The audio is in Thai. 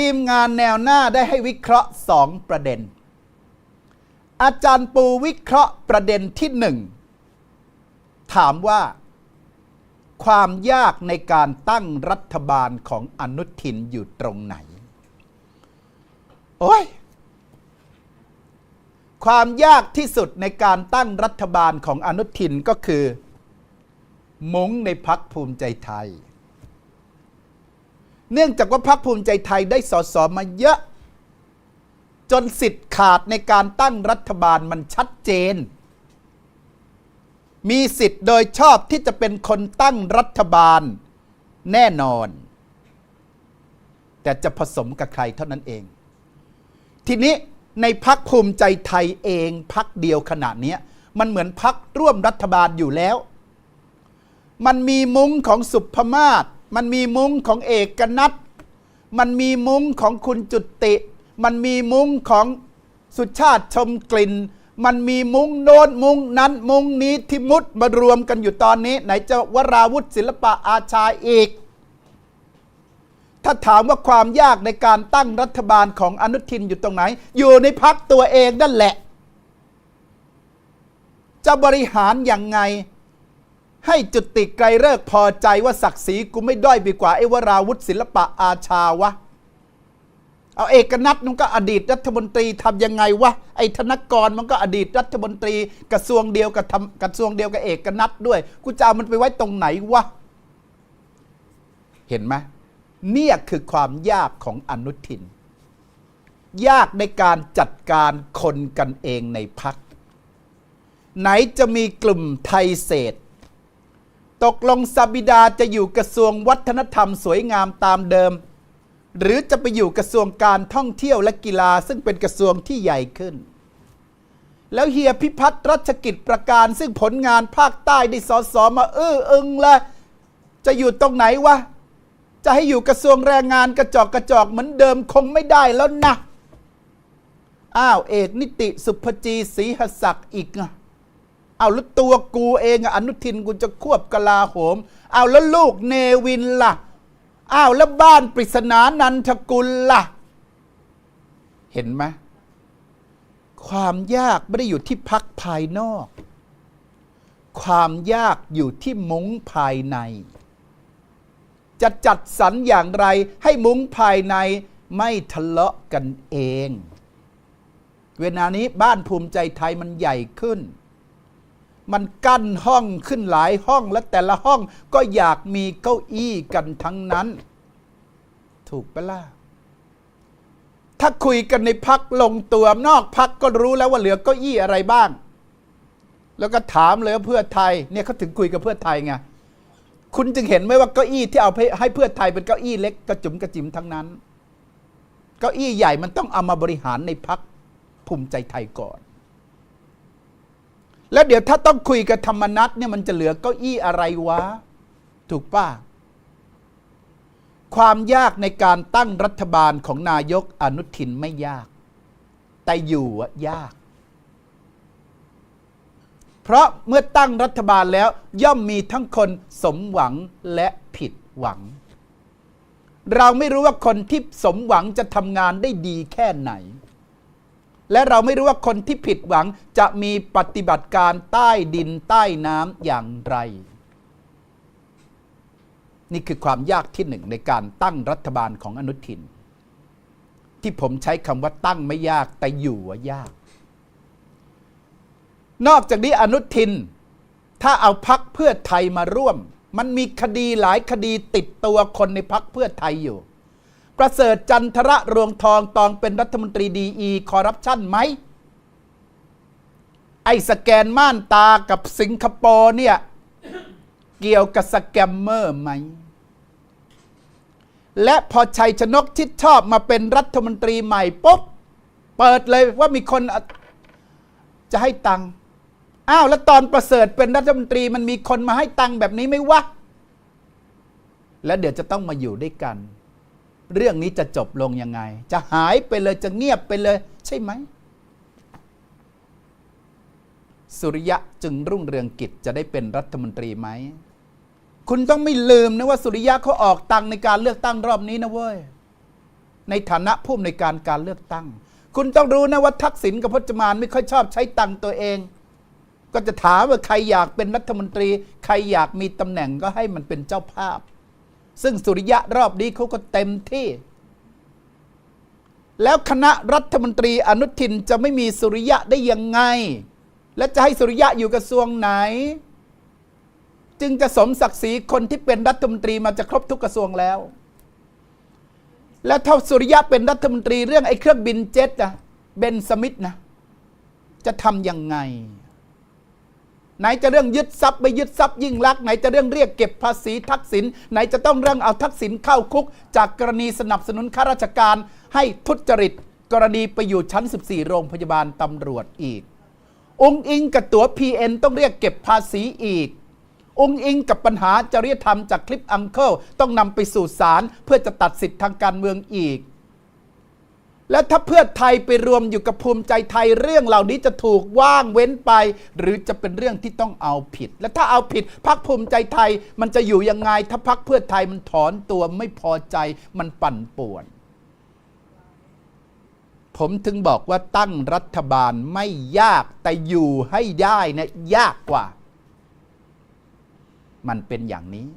ทีมงานแนวหน้าได้ให้วิเคราะห์สองประเด็น อาจารย์ปูวิเคราะห์ประเด็นที่หนึ่งถามว่า ความยากในการตั้งรัฐบาลของอนุทินอยู่ตรงไหน โอ้ย ความยากที่สุดในการตั้งรัฐบาลของอนุทินก็คือ มุ้งในพักภูมิใจไทย เนื่องจากว่าพักภูมิใจไทยได้สสมาเยอะ จนสิทธิ์ขาดในการตั้งรัฐบาลมันชัดเจน มีสิทธิ์โดยชอบที่จะเป็นคนตั้งรัฐบาลแน่นอน แต่จะผสมกับใครเท่านั้นเอง ทีนี้ในพักภูมิใจไทยเองพักเดียวขนาดนี้มันเหมือนพักร่วมรัฐบาลอยู่แล้ว มันมีมุ้งของสุภมาศ มันมีมุ้งของเอกนัทมันมีมุ้งของคุณจุติ มันมีมุ้งของสุชาติชมกลิ่น มันมีมุ้งโน้นมุ้งนั้นมุ้งนี้ที่มุดมารวมกันอยู่ตอนนี้ ไหนจะวราวุธศิลปะอาชาอีก ถ้าถามว่าความยากในการตั้งรัฐบาลของอนุทินอยู่ตรงไหน อยู่ในพักตัวเองนั่นแหละ จะบริหารอย่างไง ให้จุติไกรเลิกพอใจว่าศักดิ์ศรีกูไม่ด้อยไปกว่าไอ้วราวุธศิลปะอาชาวะ เอาเอกนัทมันก็อดีตรัฐมนตรีทำยังไงวะไอ้ธนกรมันก็อดีตรัฐมนตรีกระทรวงเดียวกับทำกระทรวงเดียวกับเอกนัทด้วย กูจะเอามันไปไว้ตรงไหนวะ เห็นไหมเนี่ยคือความยากของอนุทิน ยากในการจัดการคนกันเองในพัก ไหนจะมีกลุ่มไทยเศษ ตกลงซาบิดาจะอยู่กระทรวงวัฒนธรรมสวยงามตามเดิม หรือจะไปอยู่กระทรวงการท่องเที่ยวและกีฬาซึ่งเป็นกระทรวงที่ใหญ่ขึ้น แล้วเฮียพิพัฒน์รัชกิจประการซึ่งผลงานภาคใต้ได้สอสอมาเออเอิงละจะอยู่ตรงไหนวะ จะให้อยู่กระทรวงแรงงานกระจอกกระจอกเหมือนเดิมคงไม่ได้แล้วนะอ้าวเอกนิติสุภจีศรีหศักดิ์อีกอะ เอาแล้วตัวกูเองอะอนุทินกูจะควบกลาโหม เอาแล้วลูกเนวินล่ะอ้าวแล้วบ้านปริศนานันทกุลล่ะ เห็นไหมความยากไม่ได้อยู่ที่พักภายนอก ความยากอยู่ที่มุ้งภายใน จะจัดสรรอย่างไรให้มุ้งภายในไม่ทะเลาะกันเอง เวลานี้บ้านภูมิใจไทยมันใหญ่ขึ้น มันกั้นห้องขึ้นหลายห้องและแต่ละห้องก็อยากมีเก้าอี้กันทั้งนั้น ถูกปะล่ะถ้าคุยกันในพักลงตัวนอกพักก็รู้แล้วว่าเหลือเก้าอี้อะไรบ้าง แล้วก็ถามเลยว่าเพื่อไทยเนี่ยเขาถึงคุยกับเพื่อไทยไงคุณจึงเห็นไหมว่าเก้าอี้ที่เอาให้เพื่อไทยเป็นเก้าอี้เล็กกระจุมกระจิมทั้งนั้น เก้าอี้ใหญ่มันต้องเอามาบริหารในพักภูมิใจไทยก่อน แล้วเดี๋ยวถ้าต้องคุยกับธรรมนัตเนี่ยมันจะเหลือเก้าอี้อะไรวะ ถูกป่ะ ความยากในการตั้งรัฐบาลของนายกอนุทินไม่ยาก แต่อยู่ยาก เพราะเมื่อตั้งรัฐบาลแล้วย่อมมีทั้งคนสมหวังและผิดหวัง เราไม่รู้ว่าคนที่สมหวังจะทำงานได้ดีแค่ไหน และเราไม่รู้ว่าคนที่ผิดหวังจะมีปฏิบัติการใต้ดินใต้น้ำอย่างไร นี่คือความยากที่หนึ่งในการตั้งรัฐบาลของอนุทิน ที่ผมใช้คำว่าตั้งไม่ยากแต่อยู่ว่ายาก นอกจากนี้อนุทิน ถ้าเอาพักเพื่อไทยมาร่วม มันมีคดีหลายคดีติดตัวคนในพักเพื่อไทยอยู่ ประเสริฐจันทระรวงทองตองเป็นรัฐมนตรีดีอีคอร์รัปชันไหม ไอ้สแกนม่านตากับสิงคโปร์เนี่ย เกี่ยวกับสแกมเมอร์ไหม และพอชัยชนกชิดชอบมาเป็นรัฐมนตรีใหม่ปุ๊บ เปิดเลยว่ามีคนจะให้ตังค์อ้าว แล้วตอนประเสริฐเป็นรัฐมนตรีมันมีคนมาให้ตังค์แบบนี้ไหมวะ แล้วเดี๋ยวจะต้องมาอยู่ด้วยกัน เรื่องนี้จะจบลงยังไง จะหายไปเลยจะเงียบไปเลย ใช่ไหม สุริยะจึงรุ่งเรืองกิจจะได้เป็นรัฐมนตรีไหม คุณต้องไม่ลืมนะว่าสุริยะเขาออกตังในการเลือกตั้งรอบนี้นะเว้ย ในฐานะผู้อำนวยการการเลือกตั้ง คุณต้องรู้นะว่าทักษิณกับพจมานไม่ค่อยชอบใช้ตังตัวเอง ก็จะถามว่าใครอยากเป็นรัฐมนตรี ใครอยากมีตำแหน่งก็ให้มันเป็นเจ้าภาพ ซึ่งสุริยะรอบนี้เขาก็เต็มที่ แล้วคณะรัฐมนตรีอนุทินจะไม่มีสุริยะได้ยังไง และจะให้สุริยะอยู่กระทรวงไหน จึงจะสมศักดิ์ศรีคนที่เป็นรัฐมนตรีมาจะครบทุกกระทรวงแล้ว และถ้าสุริยะเป็นรัฐมนตรีเรื่องไอ้เครื่องบินเจ็ตนะเบนสมิธนะจะทำยังไง ไหนจะเรื่องยึดทรัพย์ไม่ยึดทรัพย์ยิ่งลักษณ์ไหนจะเรื่องเรียกเก็บภาษีทักษิณไหนจะต้องเรื่องเอาทักษิณเข้าคุก จากกรณีสนับสนุนข้าราชการ ให้ทุจริต กรณีไปอยู่ชั้น 14 โรงพยาบาลตำรวจอีก องค์อิงกับตัว PN ต้องเรียกเก็บภาษีอีกองค์อิงกับปัญหาจริยธรรมจากคลิปอังเคิลต้องนำไปสู่ศาลเพื่อจะตัดสิทธิ์ทางการเมืองอีก และถ้าเพื่อไทยไปรวมอยู่กับภูมิใจไทยเรื่องเหล่านี้จะถูกว่างเว้นไป หรือจะเป็นเรื่องที่ต้องเอาผิด และถ้าเอาผิดพักภูมิใจไทยมันจะอยู่ยังไง ถ้าพักเพื่อไทยมันถอนตัวไม่พอใจมันปั่นป่วน ผมถึงบอกว่าตั้งรัฐบาลไม่ยากแต่อยู่ให้ได้นะยากกว่า มันเป็นอย่างนี้